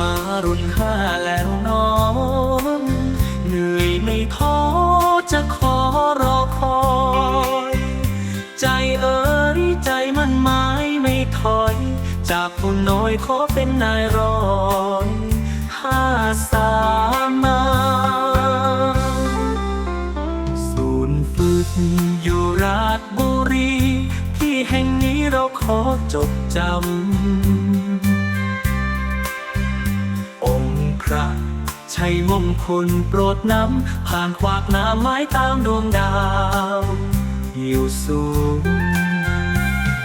มารุ่นห้าแล้วน้องเหนื่อยไม่ท้อจะขอรอคอย ใจเอ๋ยใจมันไม้ไม่ถอย จากผู้น้อยขอเป็นนายรอยห้าสามาศูนย์ฝึกอยู่ราชบุรี ที่แห่งนี้เราขอจดจำ คลโปรดนำผ่านขวากน้าไม้ตามดวงดาว อยู่สูง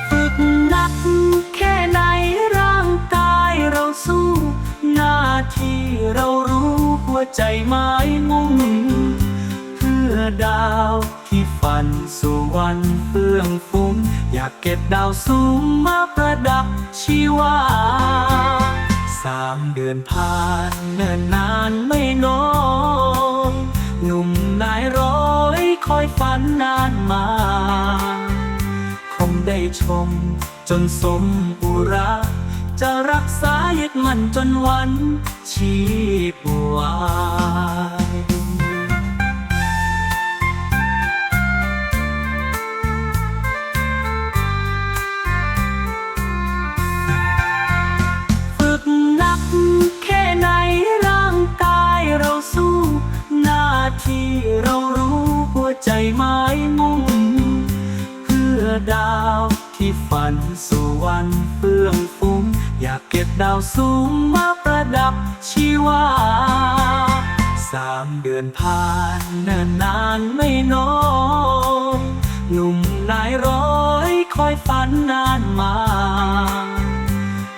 ฝึกหนักแค่ไหนร่างกายเราสู้ หน้าที่เรารู้หัวใจไม้มุ่ง เพื่อดาวที่ฝันสู่วันเฟื่องฟุ้ง อยากเก็บดาวสูงมาประดับชีวา สามเดือนผ่านเนิ่นนานไม่น้อย หนุ่มนายร้อยคอยฝันนานมา คงได้ชมจนสมอุราจะรักษายึดมั่นจนวันชีพวา ดาวที่ฝันสู่วันเฟื่องฟุ้งอยากเก็บดาวสูงมาประดับชีวา สามเดือนผ่านเนิ่นนานไม่น้อยหนุ่มนายร้อยคอยฝันนานมา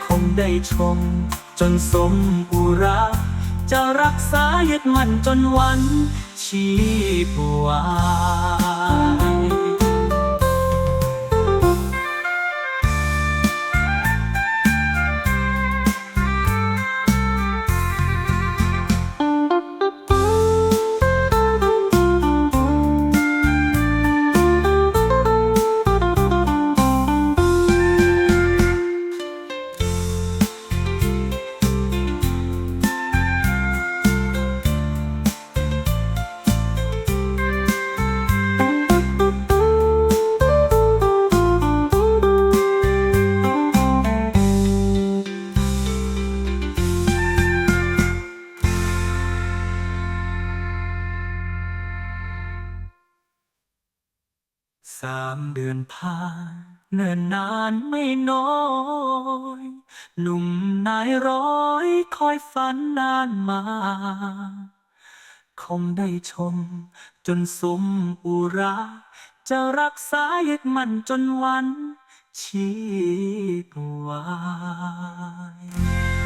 คงได้ชมจนสมอุราจะรักษายึดมั่นจนวันชีพวา สามเดือนผ่านเนิ่นนานไม่น้อย หนุ่มนายร้อยคอยฝันนานมา คงได้ชม จนสมอุรา จะรักษายึดมันจนวันชีพวาย